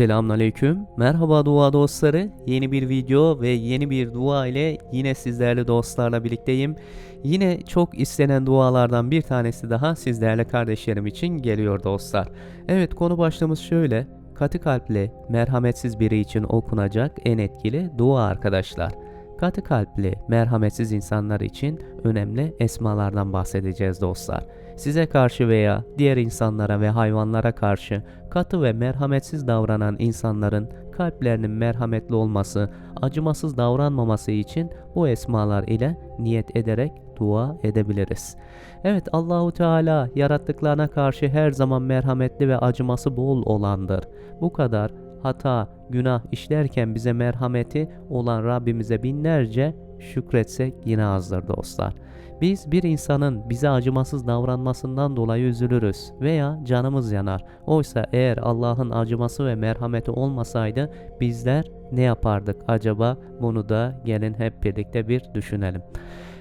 Selamünaleyküm. Merhaba dua dostları. Yeni bir video ve yeni bir dua ile yine sizlerle dostlarla birlikteyim. Yine çok istenen dualardan bir tanesi daha sizlerle kardeşlerim için geliyor dostlar. Evet konu başlığımız şöyle. Katı kalpli, merhametsiz biri için okunacak en etkili dua arkadaşlar. Katı kalpli, merhametsiz insanlar için önemli esmalardan bahsedeceğiz dostlar. Size karşı veya diğer insanlara ve hayvanlara karşı katı ve merhametsiz davranan insanların kalplerinin merhametli olması, acımasız davranmaması için bu esmalar ile niyet ederek dua edebiliriz. Evet Allahu Teala yarattıklarına karşı her zaman merhametli ve acıması bol olandır. Bu kadar hata, günah işlerken bize merhameti olan Rabbimize binlerce şükretsek yine azdır dostlar. Biz bir insanın bize acımasız davranmasından dolayı üzülürüz veya canımız yanar. Oysa eğer Allah'ın acıması ve merhameti olmasaydı bizler ne yapardık acaba? Bunu da gelin hep birlikte bir düşünelim.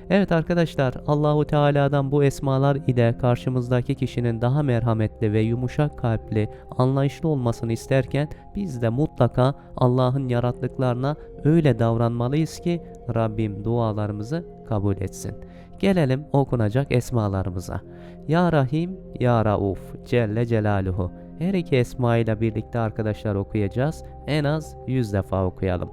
Evet arkadaşlar Allahu Teala'dan bu esmalar ile karşımızdaki kişinin daha merhametli ve yumuşak kalpli, anlayışlı olmasını isterken biz de mutlaka Allah'ın yarattıklarına öyle davranmalıyız ki Rabbim dualarımızı kabul etsin. Gelelim okunacak esmalarımıza. Ya Rahim, Ya Rauf, Celle Celaluhu. Her iki esma ile birlikte arkadaşlar okuyacağız. En az 100 defa okuyalım.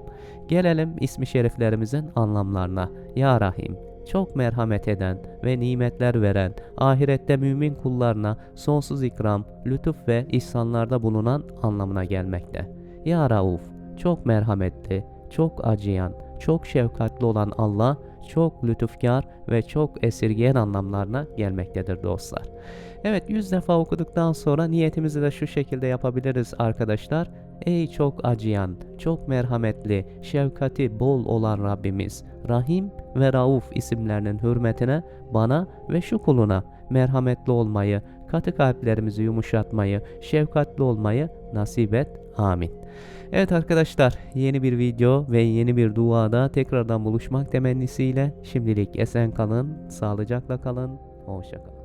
Gelelim ismi şeriflerimizin anlamlarına. Ya Rahim, çok merhamet eden ve nimetler veren, ahirette mümin kullarına sonsuz ikram, lütuf ve ihsanlarda bulunan anlamına gelmekte. Ya Rauf, çok merhametli, çok acıyan, çok şefkatli olan Allah, çok lütufkar ve çok esirgeyen anlamlarına gelmektedir dostlar. Evet 100 defa okuduktan sonra niyetimizi de şu şekilde yapabiliriz arkadaşlar. Ey çok acıyan, çok merhametli, şefkati bol olan Rabbimiz, Rahim ve Rauf isimlerinin hürmetine bana ve şu kuluna merhametli olmayı, katı kalplerimizi yumuşatmayı, şefkatli olmayı nasip et. Amin. Evet arkadaşlar yeni bir video ve yeni bir duada tekrardan buluşmak temennisiyle şimdilik esen kalın, sağlıcakla kalın, hoşça kalın.